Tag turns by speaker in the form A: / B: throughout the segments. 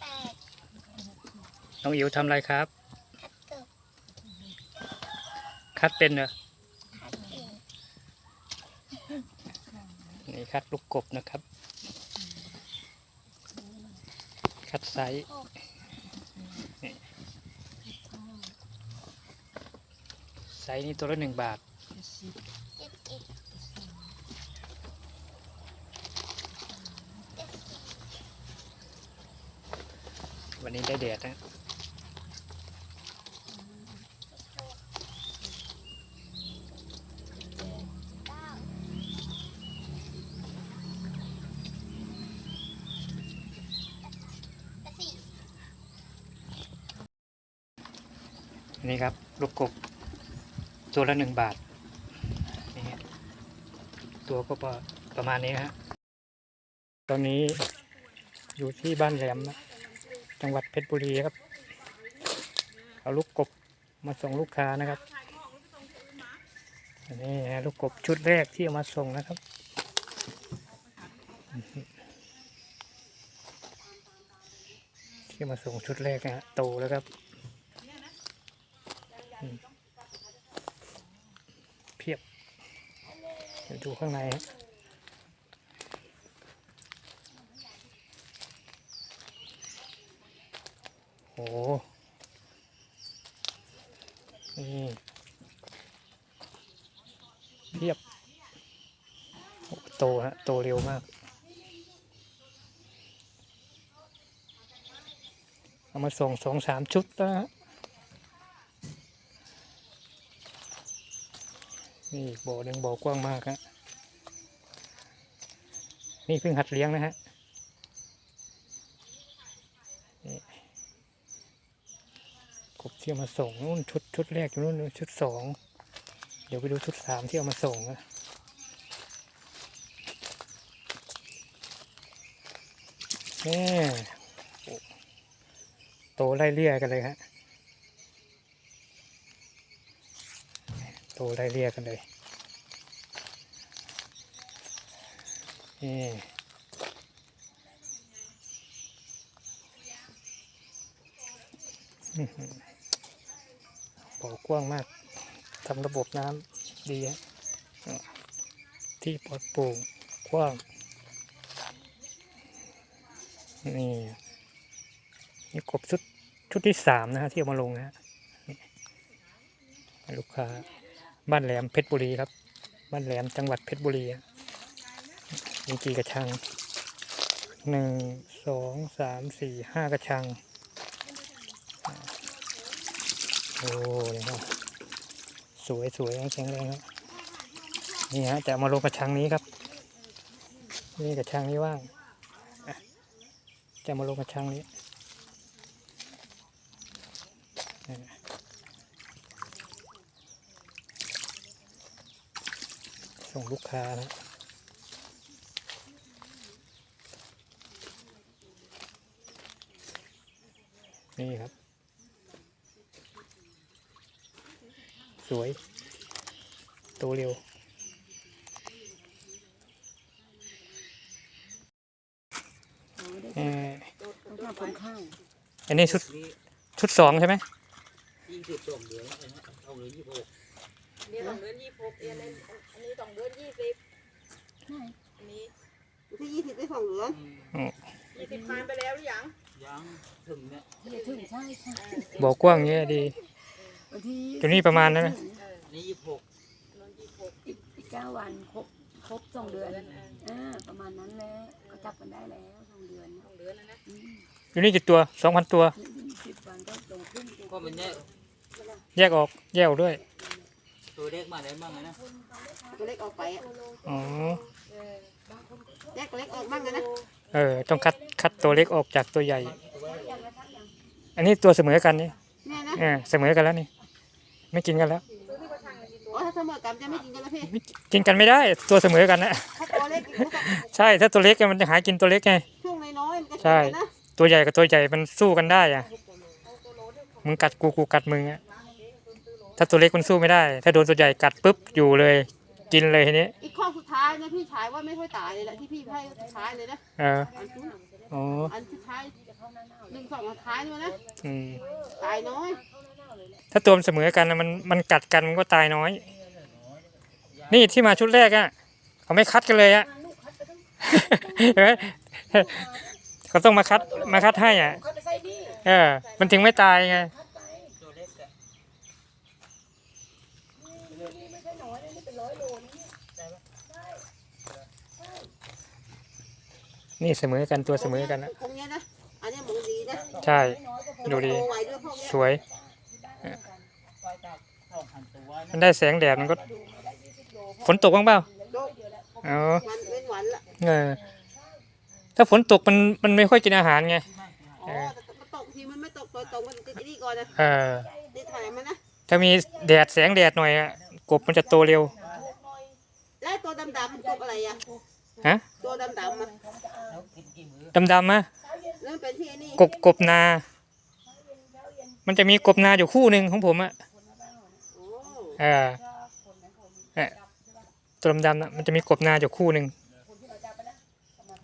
A: แปด
B: น้องอิ๋วทำอะไรครับ
A: คัดเกิบ
B: คัดเป็นเหรอ
A: คัดเอง
B: นี่คัดลูกกบนะครับ คัดไซส์
A: หก
B: ไซส์นี้ตัวละหนึ่งบาท
A: เจ็ดเอ็ดเจ็ด
B: วันนี้ได้แดดนะ
A: หกเก้าแปดสี่
B: ครับ ลูกกบตัวละหนึ่งบาทนี่ตัวก็ประประมาณนี้นะฮะตอนนี้อยู่ที่บ้านแหลมนะ จังหวัดเพชรบุรีครับ เอาลูกกบมาส่งลูกค้านะครับนนี้ฮะลูกกบชุดแรกที่เอามาส่งนะครับ ที่มาส่งชุดแรกนะฮะโตแล้วครับ เพียบเดี๋ยวดูข้างในฮะโอ้โหนี่เพียบโอ้โตฮะ โตเร็วมากเอามาส่งสองสามชุดแล้วฮะนี่บ่อหนึ่งบ่อกว้างมากฮะนี่เพิ่งหัดเลี้ยงนะฮะนี่กบ ที่เอามาส่งนู่นชุดชุดแรกอยู่นู่นชุดสองเดี๋ยวไปดูชุดสามที่เอามาส่งนะนี่โตไล่เลี่ยกันเลยฮะโตไล่เรียกกันเลยนี่อื้อหือ บ่อกว้างมากทำระบบน้ำดีฮะที่ปลอดโปร่งกว้างนี่นี่กบชุดชุดที่สามนะฮะที่เอามาลงนะฮะลูกค้าบ้านแหลมเพชรบุรีครับ บ้านแหลมจังหวัดเพชรบุรีมีกี่กระชังหนึ่งสองสามสี่ห้ากระชังอ่า โอ้นี่ครับสวยสวยแข็งแรงครับนี่ฮะจะมาลงกระชังนี้ครับ นี่กระชังนี้ว่างจะมาลงกระชังนี้ส่งลูกค้านะนี่ครับ สวย โตเร็ว เอ่อ
C: ต้องทำคนข้าง
B: อันนี้ชุดชุดสองใช่ไหม
D: ยี่สิบสองเดือนแล้วนะเอาเลยยี่สิบหก
E: อันนี้สองเดือนยี่สิบหกอันนี้อันนี้สองเดือนยี่สิบอันนี้
C: ที่ยี่สิบได้สองเหลือน
E: ยี่สิบผ่านไปแล้วหรือยัง
D: ยังถึงเนี่ย
C: อย่าถึงใช่ใช่
B: บอกกว้างเงี้ยดี
C: บางที
B: ตัวนี้ประมาณนั้นไหม
D: นี่ยี่สิบหก
E: นนยี่สิบหก
C: อีกอีกเก้าวันครบครบสองเดือน
E: เดือนอะ
C: อ่าประมาณนั้นแหละก็จับกันได้แล้วสองเดือน
E: สองเดือนแล้วนะ
C: อืม
B: อยู่นี่กี่ตัวสองพันตัว
C: ยี่สิบวันก็ลงขึ้น
D: ก็มันเนี่ย
B: แยกออกแยกออกด้วย
D: ตัวเล็กมาได้บ้างไงนะ
C: ตัวเล็กออกไปอะ
B: อ๋อ
E: เออบางคน
C: แยกตัวเล็กออกบ้างกันนะ
B: เออต้องคัดคัดตัวเล็กออกจากตัวใหญ่ อันนี้ตัวเสมอกันนี่
C: เนี่ยนะ
B: เออเสมอกันแล้วนี่ ไม่กินกันแล้ว
E: ซื้อที่กระชังเลยกิน
C: โอ้ถ้าเสมอกันจะไม่กินกันแล้วพี่
B: ไม่กินกันไม่ได้ ตัวเสมอกันนะ
C: ถ้าตัวเล็กมันก็
B: ใช่ ถ้าตัวเล็กอะมันจะหากินตัวเล็กไง
C: ช่วงน้อยๆมันก็
B: ใช่
C: กินกันนะ
B: ตัวใหญ่กับตัวใหญ่มันสู้กันได้อะมึงกัดกูกูกัดมึงอะถ้าตัวเล็กมันสู้ไม่ได้ ถ้าโดนตัวใหญ่กัดปุ๊บอยู่เลย กินเลยทีนี้
C: อีกข้อสุดท้ายนะพี่ชายว่าไม่ค่อยตายเลยแหละที่พี่ให้สุดท้ายเลยนะ
B: เออ
C: อันนู้น
B: อ๋อ
C: อันสุดท้ายหนึ่งสองอันท้ายนี่นะ
B: อืม
C: ตายน้อย
B: ถ้าตัวมันเสมอกันนะมันมันกัดกันมันก็ตายน้อย นี่ที่มาชุดแรกอะเขาไม่คัดกันเลยอะเห็นไหมเขาต้องมาคัดมาคัดให้อะ
E: เขาไปใส่นี่
B: เออ มันถึงไม่ตายไง
D: ตัวเล็กอะ
E: นี่ไม่ใช่น้อยนะนี่เป็นร้อยโลนี่
B: นี่เสมอกันตัวเสมอกันนะ
C: คงเนี้ยนะอันเนี้ยมึงดีนะ
B: ใช่ ดูดี
C: โตไวด้วยพวกเนี้ย
B: สวย
D: ปล่อยจากสองพันตัว
B: มันได้แสงแดดมันก็ ฝนตกบ้างเปล่า
C: โต
B: อ๋อ
C: มันเว้นหวันละ
B: เออถ้าฝนตกมันมันไม่ค่อยกินอาหารไง
C: อ๋อแต่มันตกทีมันไม่ตกโดยตรงมันติดไอ้นี่ก่อนนะ
B: เออ
C: ติดถ่ายมันนะ
B: ถ้ามีแดดแสงแดดหน่อยอะกบมันจะโตเร็ว
C: แล้วตัวดำๆมันกบอะไรอะ
B: ฮะ
C: ตัวดำๆอะ
D: แล้วกินกี่มื้อ
B: ดำๆมะ
C: แล้วมันเป็นที่ไอ้นี่
B: กบกบนา มันจะมีกบนาอยู่คู่หนึ่งของผมอะ
C: โอ้
B: เออเออตัวดำๆนะมันจะมีกบนาอยู่คู่หนึ่ง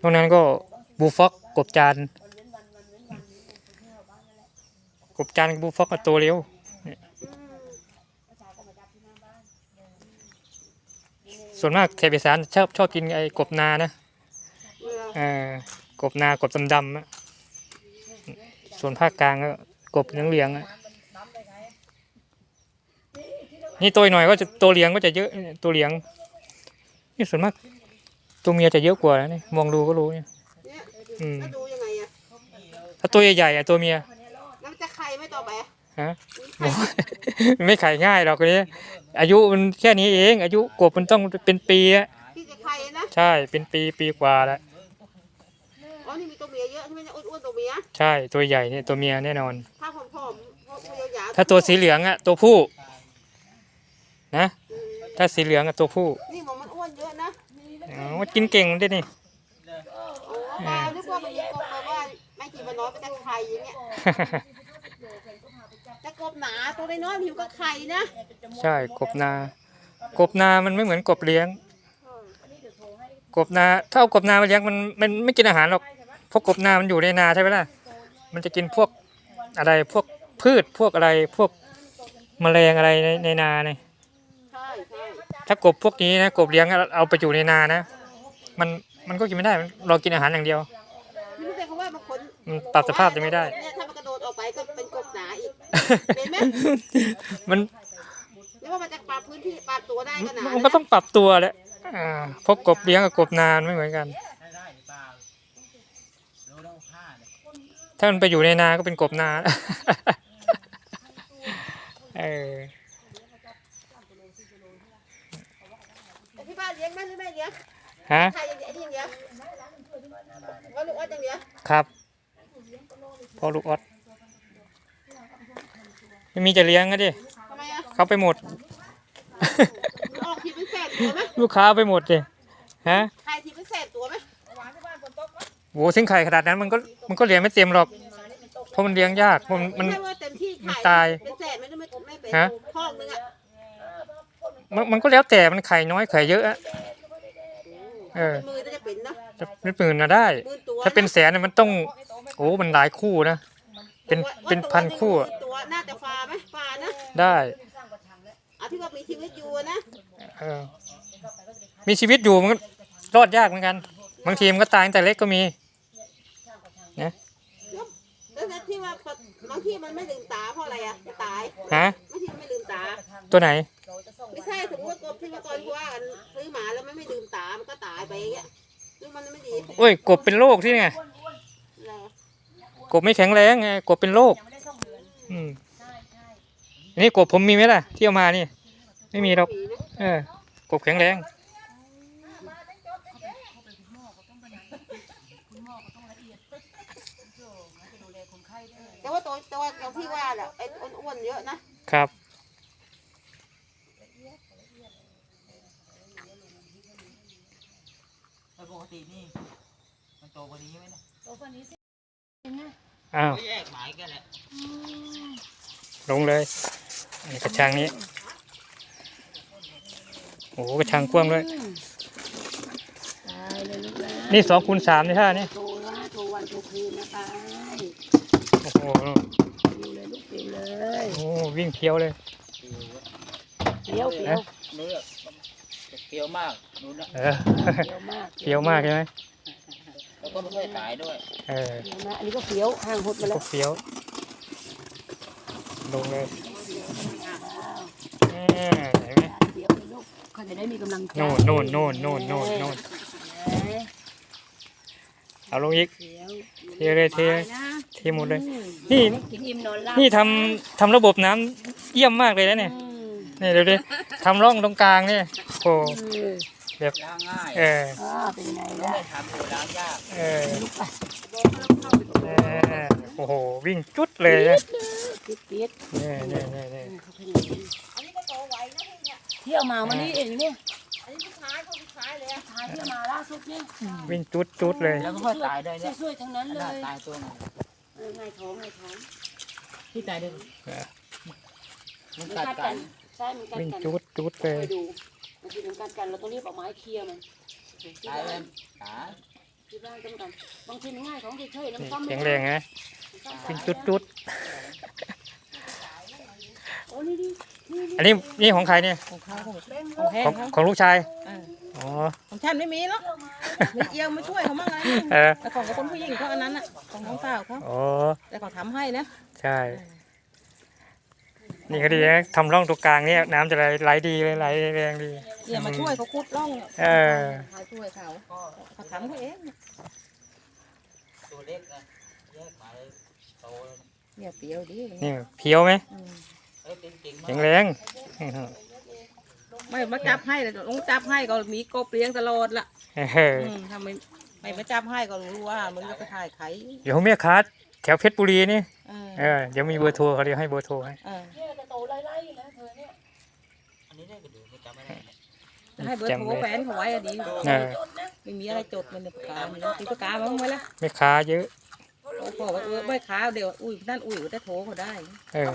B: ตรงนั้นก็บูฟ็อกกบจานกบจานบูฟ็อกก็โตเร็ว
C: อืม
B: ส่วนมากแถบอีสานชอบชอบกินไอ้กบนานะ
C: เออ
B: เออกบนากบดำๆอะส่วนภาคกลางก็กบเหลืองๆอะ นี่ตัวหน่อยก็จะตัวเหลียงก็จะเยอะตัวเหลียง นี่ส่วนมาก ตัวเมียจะเยอะกว่านะนี่มองดูก็รู้เนี่ย
C: เนี่ย
B: อืม
C: แล้วดูยังไงอะ
B: ถ้าตัวใหญ่ๆอะตัวเมีย
C: แล้วมันจะไข่ไหม่ต่อไปอะ
B: ฮะ
C: มีไข่
B: มันไม่ไข่ง่ายหรอกนี้อายุมันแค่นี้เอง อายุกบมันต้องเป็นปีอะ
C: ที่จะไข่นะ
B: ใช่ เป็นปีปีกว่าแล้ว
C: อ๋อนี่มีตัวเมียเยอะใช่ไหมเนี่ยอ้วนๆตัวเมีย
B: ใช่ตัวใหญ่เนี่ยตัวเมียแน่นอน
C: ถ้าผอมๆพวกตัวยาวๆ
B: ถ้าตัวสีเหลืองอะตัวผู้ นะ
C: อืม
B: ถ้าสีเหลืองอะตัวผู้
C: นี่หมองมันอ้วนเยอะนะ
B: อ๋อมันกินเก่งด้วยนี่
C: โอ้ปลานึกว่ามันมีกบแบบว่าไม่กี่วันน้อยเป็นตะไคร่อย่างเงี้ยแต่กบหนาตัวน้อยๆผิวก็ไข่นะ
B: ใช่กบนา กบนามันไม่เหมือนกบเลี้ยง กบนาถ้าเอากบนามาเลี้ยงมันมันไม่กินอาหารหรอกเพราะกบนามันอยู่ในนาใช่ไหมล่ะมันจะกินพวกอะไรพวกพืชพวกอะไรพวกแมลงอะไรในในนาเนี่ย
C: ใช่ใช่
B: ถ้ากบพวกนี้นะกบเลี้ยงเอาไปอยู่ในนานะ มันมันก็กินไม่ได้มันรอกินอาหารอย่างเดียว
C: ไม่รู้แต่เขาว่าบางคน
B: มันปรับสภาพจะไม่ได้
C: เนี่ยถ้ามันกระโดดออกไปก็เป็นกบหนาอีกเป็นไหม
B: มัน
C: หรือว่ามันจะปรับพื้นที่ปรับตัวได้ก็หนา
B: มันก็ต้องปรับตัวแหละอ่าเพราะกบเลี้ยงกับกบนานไม่เหมือนกัน
D: ได้ได้หรือเปล่าโลละห้าเนี่ย
B: ถ้ามันไปอยู่ในนาก็เป็นกบนาเออ
C: แต่ที่บ้านเลี้ยงไหมหรือไม่เลี้ยง
B: ฮะ
C: ใครอย่างเดียวไอ้นี่อย่างเดียวว่าลูกออสอย่างเดียว
B: ครับพ่อลูกออดไม่มีจะเลี้ยงก็ดิ
C: ทำไมอะ
B: เขาไปหมด
C: ออกทีเป็นแสนตัวไหม
B: ลูกค้าเอาไปหมดดิฮะ
C: ใครทีเป็นแสนตัวไหม
E: หวานที่บ้านฝนตกมั้ย
B: โหถึงไข่ขนาดนั้นมันก็มันก็เลี้ยงไม่เต็มหรอกเพราะมันเลี้ยงยากเพราะมันมัน
C: ไม่ใช่ว่าเต็มที่
B: มัน
C: ขาย
B: ตาย
C: เป็นแสนไม่ได้ไม่ไม่เป็น
B: ฮะ
C: พอกนึงอะ
B: มันมันก็แล้วแต่มันไข่น้อยไข่เยอะอะเออ
C: เป็นมือน่าจะเป็นเนาะ
B: จะเป็นหมื่นนะได้
C: หมื่นตัว
B: ถ้าเป็นแสนเนี่ยมันต้องโอ้มันหลายคู่นะ เป็น
C: ว่า
B: เป็น
C: ตัว
B: พันคู่
C: ห
B: อะ
C: งตัวน่าจะฟาไหมฟานะ
B: ได้
C: เอาที่ว่ามีชีวิตอยู่นะ
B: เออมีชีวิตอยู่มันก็รอดยากเหมือนกัน บางทีมันก็ตายตั้งแต่เล็กก็มี
C: แล้วที่ว่าบางที่มันไม่ลืมตาเพราะอะไรอะจะตาย
B: ฮะ
C: บางทีมันไม่ลืมตา
B: ตัวไหน
C: ไม่ใช่สมมติว่ากบที่เมื่อก่อนว่ากันซื้อหมาแล้วมันไม่ลืมตา มันก็ตายไปอย่างเงี้ยนี่มันไม่ดี
B: โอ้ยกบเป็นโรคที่ไง
C: เหรอก
B: บไม่แข็งแรงไงกบเป็นโรคอืมอันนี้กบผมมีไหมล่ะที่เอามานี่ ไม่มีหรอก
C: ผีนะ
B: เออกบแข็งแรง
C: แต่ว่าตัวตัวตัวที่ว่าแหละไอ้อ้วนๆเยอะนะครับ
D: ต่ปกตินี่มันโตกว่านี้ไหมเนี่ย
B: อ้าว
D: ไม่แยกหมายกันแหละ
B: ลงเลยนี่กระชังนี้โอ้โหกระชังกว้างด้วย
C: ตายเลยลูกนะ
B: นี่สองคูณสามนี่ท่านี่
C: โทรนะโทรวัน
F: โอเคนะคะ
B: โอ้โห
F: ฟิวเลยลูกฟิวเลย
B: โอ้วิ่งเพี้ยวเลย
F: เฟี้ยวเฟี้ยว
D: เนื้อ เปรี้ยวมากนู้นนะ
B: เออ
F: เฟี้ยวมาก
B: เพี้ยวมากใช่ไหม
D: แล้วก็ไม่ค่อยตายด้วย
B: เออ
F: เฟี้ยวมากอันนี้ก็เฟี้ยวห่างหดมา
B: พ
F: แล้วว
B: กเฟี้ยว ลงเลยแหม่เห็นไหม
F: เฟี้ยวเลยลูกเขาจะได้มีกำลังใจ
B: โน่นโน่นโน่นโน่นโน่นโน่น
F: เอ้ย
B: เอาลงอีก
F: เฟี้ยว
B: เทเลยเท
F: ไปนะ
B: เทหมดเลย
F: อืม
B: นี่
F: กินอิ่มนอนหลับ
B: นี่ทำทำระบบน้ำเยี่ยมมากเลยนะเนี่ย
F: อืม
B: นี่เดี๋ยวดิทำร่องตรงกลางเนี่ยโอ้
F: เออ
D: ล้างง่าย
B: เออ
F: อ่าเป็นไง
D: แล้ว
F: ล่ะ
D: ไม่ทำอยู่ล้างยาก
B: เออเออโอ้โหวิ่งจุดเลยนะ
F: ปิดปิด
B: เนี่ยเนี่ยเนี่ยเนี่ย
F: เขาเป็นอย่างนี้
E: อันนี้ก็โตไวนะพี่เนี่ย
F: เที่ยวมาวันนี้เองเนี่ย
E: อันนี้สุดท้ายเขาสุดท้ายเลยอะ
F: ทายเที่ยวมาล่าสุดเนี่ย
B: วิ่งจุดจุดเลย
D: แล้วก็ค่อยตายด้วยเนี่ย
F: ช่วยๆทั้งนั้นเล
D: น่ายตายตัวหนึง
F: เออไงท้องไงท้อง
D: ที่ตายด้วย
B: เออ
D: มัน
F: มัน
D: กัด
F: กัด
D: กั
F: กันนใช่มันกัด
B: วิ่ง
F: กัน
B: จุดจุดเล
F: ไป
B: ย
F: ดูมันคือมันกัดกันเราต้องรีบเอาไม้เคลียร์มันที่
D: ตายเล
F: บ้ายน
D: ตาย
F: ที่บ้านก็เหมือนกันบางทีมันง่ายของเฉยๆ
B: นี่
F: น้ำซ้ำ
B: แข็งแรงนะ
F: ซ้ำ
B: วิ่งจุดจุด
F: โอ้นี่ดินี่ดิ
B: อันนี้นี่ของใครเนี่ย
E: ของเขาของของแห้
B: ของ
E: งเขา
B: ของลูกชาย
E: อ่า
B: อ๋อ
E: ของฉันไม่มีหรอกมีเอียวมาช่วยเขาบ้างไง
B: เออ
E: แต่ของคนผู้หญิงเขาอันนั้นอะของน้องสาวเขา
B: อ๋อ
E: แต่เขาทำให้นะ
B: ใช่ นี่ก็ดีนะทำร่องตรงกลางเนี่ยน้ำจะไหลไหลดีเลยไหลแรงดี
E: เนี่ยมาช่วยเขาขุดร่อง
B: เออ
E: มาช่วยเขาเขาทำเขาเอง
D: ตัวเล็กนะแยกมาเลยโตเลย
E: เนี่ยเปรี้ยวดิ
B: นี่เพี้ยวไหม
E: อืม
D: เอ้ยจริงๆมา
B: แข็
D: ก
B: งแรงอื้อหือ
E: ไม่มาจับให้เลยต้องจับให้ก็มีกบเลี้ยงตลอดละ
B: เออ
E: อืมถ้าไม่ไม่มาจับให้ก็รู้ว่ามึงจะไปถ่ายไข่
B: เดี๋ยวแม่ค้าแถวเพชรบุรีนี่
E: เออ
B: เออเดี๋ยวมีเบอร์โทรเขาเดี๋ยวให้เบอร์โทรให้
E: เออ ให้เบอร์โทรแฟนเขาไว้อะดี
B: เออ
E: ไม่มีอะไรจดมันในปากกามันตีปากกาบ้างไหมล่ะ
B: แม่ค้าเยอะ
E: โอ้โหว่าเออไม่ค้าเดี๋ยวอุ้ยนั่นอุ้ยก็ได้โทรเขาได้
B: เออ